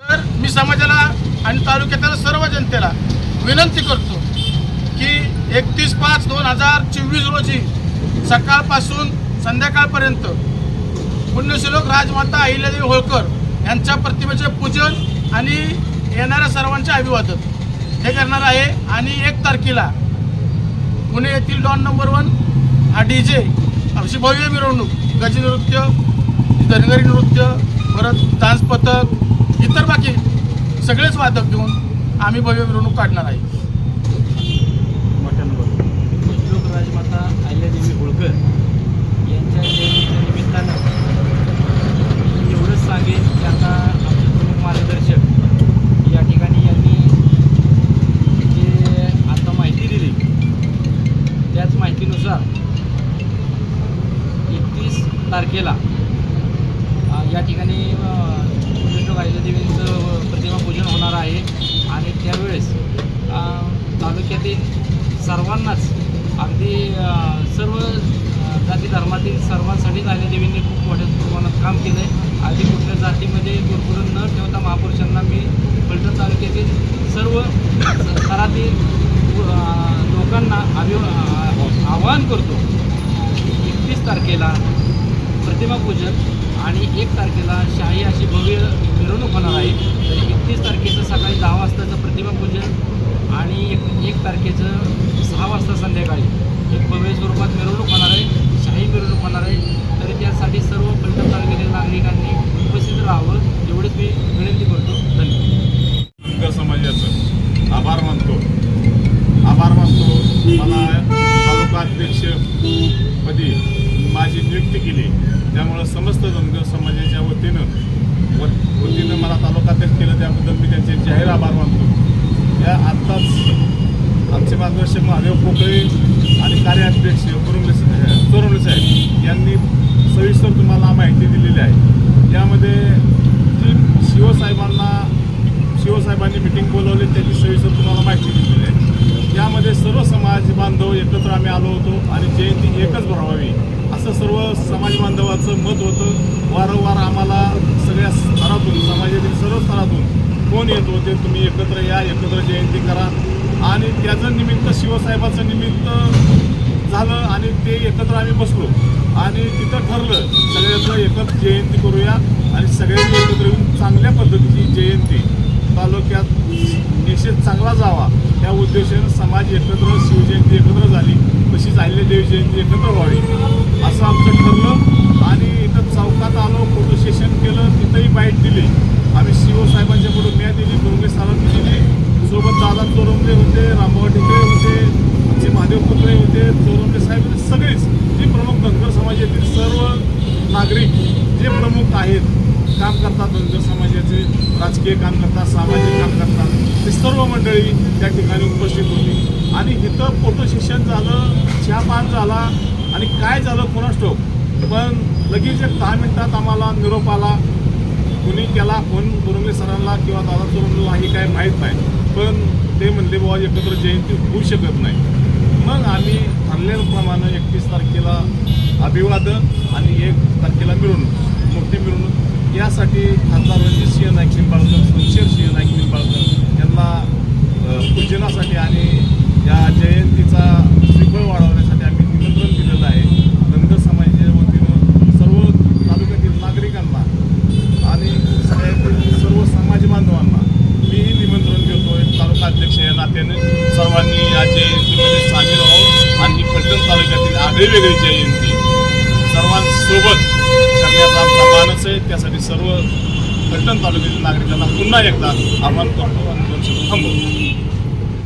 तर मी समाजाला आणि तालुक्यातील सर्व जनतेला विनंती करतो की एकतीस पाच दोन हजार चोवीस रोजी सकाळपासून संध्याकाळपर्यंत पुण्यश्लोक राजमाता अहिल्यादेवी होळकर यांच्या प्रतिमेचे पूजन आणि येणाऱ्या सर्वांचे अभिवादन हे करणार आहे. आणि एक तारखेला पुणे येथील डॉन नंबर वन हा डी जे अशी भव्य मिरवणूक गजनृत्य धनगरी नृत्य परत डान्स पथक इतर सगळेच वादक घेऊन आम्ही भव्य मिरवणूक काढणार आहे. श्लोक राजमाता अहिल्यादेवी होळकर यांच्या जयंतीच्या निमित्तानं मी एवढंच सांगेन की आता आमचे प्रमुख मार्गदर्शक या ठिकाणी यांनी जे आता माहिती दिली त्याच माहितीनुसार एकतीस तारखेला या ठिकाणी अ, प्रतिमापूजन प्रतिमा पूजन होणार आहे. आणि त्यावेळेस तालुक्यातील सर्वांनाच अगदी सर्व जाती धर्मातील सर्वांसाठी अहिल्यादेवींनी खूप मोठ्या प्रमाणात काम केलं आहे आधी कुठल्या जातीमध्ये गुरकुरण न ठेवता महापुरुषांना मी फलटण तालुक्यातील सर्व स्तरातील लोकांना अभि आवाहन करतो. एकतीस तारखेला प्रतिमापूजन आणि एक तारखेला शाही अशी भव्य मिरवणूक होणार आहे. तर एकतीस तारखेचं सकाळी दहा वाजताचं प्रतिमापूजन आणि एक एक तारखेचं सहा वाजता संध्याकाळी एक भव्य स्वरूपात मिरवणूक होणार आहे शाही मिरवणूक होणार आहे तरी त्यासाठी सर्व फलटण तालुक्यातील नागरिकांनी उपस्थित राहावं एवढंच मी विनंती करतो धन्यवाद धनगर समाजाचं आभार मानतो आभार मानतो मला तालुका अध्यक्ष पदी माझी नियुक्ती केली त्यामुळं समस्त धनगर समाजाच्या वतीनं व वतीनं मला तालुका अध्यक्ष केलं त्याबद्दल मी त्यांचे जाहीर आभार मानतो या आत्ताच आमचे मार्गदर्शक महादेव पोकळे अध्यक्ष कार्याध्यक्ष साहेब यांनी सविस्तर तुम्हाला माहिती दिलेली आहे. यामध्ये जी शिवसाहेबांना शिवसाहेबांनी मिटिंग बोलवली त्याची सविस्तर तुम्हाला माहिती दिलेली आहे. यामध्ये सर्व समाज बांधव एकत्र आम्ही आलो होतो आणि जयंती एकच भरवावी असं सर्व समाज बांधवाचं मत होतं. वारंवार आम्हाला सगळ्या स्तरातून समाजातील सर्व स्तरातून कोण येत होते तुम्ही एकत्र या एकत्र जयंती करा. आणि त्याचं निमित्त शिवसाहेबाचं निमित्त झालं आणि ते एकत्र आम्ही बसलो. आणि तिथं ठरलं सगळ्याचं एकत्र जयंती करूया आणि सगळ्यांनी एकत्र येऊन चांगल्या पद्धतीची जयंती. तालुक्यात निषेध चांगला जावा. या उद्देशानं समाज एकत्र शिवजयंती एकत्र झाली. तशीच अहिल्यादेवी जयंती एकत्र व्हावी. असं आमचं ठरलं आणि इथं चौकात आलो फोटो सेशन केलं तिथंही बाईट दिली. आम्ही शिवसाहेबांच्या पुढे म्या दिली डोंगे सारंगी दिली. सोबत दादा चोरंबले होते रामभाऊ टिकळे होते आमचे महादेव पुत्रे होते चोरंबले साहेब होते सगळेच जे प्रमुख धनगर समाजातील सर्व नागरिक जे प्रमुख आहेत काम करतात धनगर समाजाचे राजकीय काम करतात सामाजिक काम करतात ते सर्व मंडळी त्या ठिकाणी उपस्थित होती. आणि इथं फोटो शिक्षण झालं चहा पान झाला आणि काय झालं कोणास ठाऊक? पण लगेच एक दहा मिनिटात आम्हाला निरोप आला. कुणी केला फोन बुरुंगे सरांना किंवा दादा तुरुंगला हे काय माहीत नाही. पण ते म्हणले बाबा एकत्र जयंती होऊ शकत नाही. मग आम्ही ठरल्याप्रमाणे एकतीस तारखेला अभिवादन आणि एक तारखेला मिरवणूक मोठी मिरवणूक यासाठी खासदार रणजित सिंह नाईक निंबाळकर सी सिंह नाईक निंबाळकर यांना पूजनासाठी आणि या जयंतीचा श्रीफळ वाढवण्यासाठी आम्ही निमंत्रण दिलेलं आहे. धनगर समाजाच्या वतीनं सर्व तालुक्यातील नागरिकांना आणि सगळ्यातील सर्व समाज बांधवांना मीही निमंत्रण देतो एक तालुका अध्यक्ष या नात्याने सर्वांनी या जयंतीमध्ये सामील व्हावं आणि ही फलटण तालुक्यातील आगळीवेगळी जयंती सर्वांसोबत करण्याचा आमचा आहे त्यासाठी सर्व फलटण तालुक्यातील नागरिकांना पुन्हा एकदा आवाहन करतो आणि थांबवतो.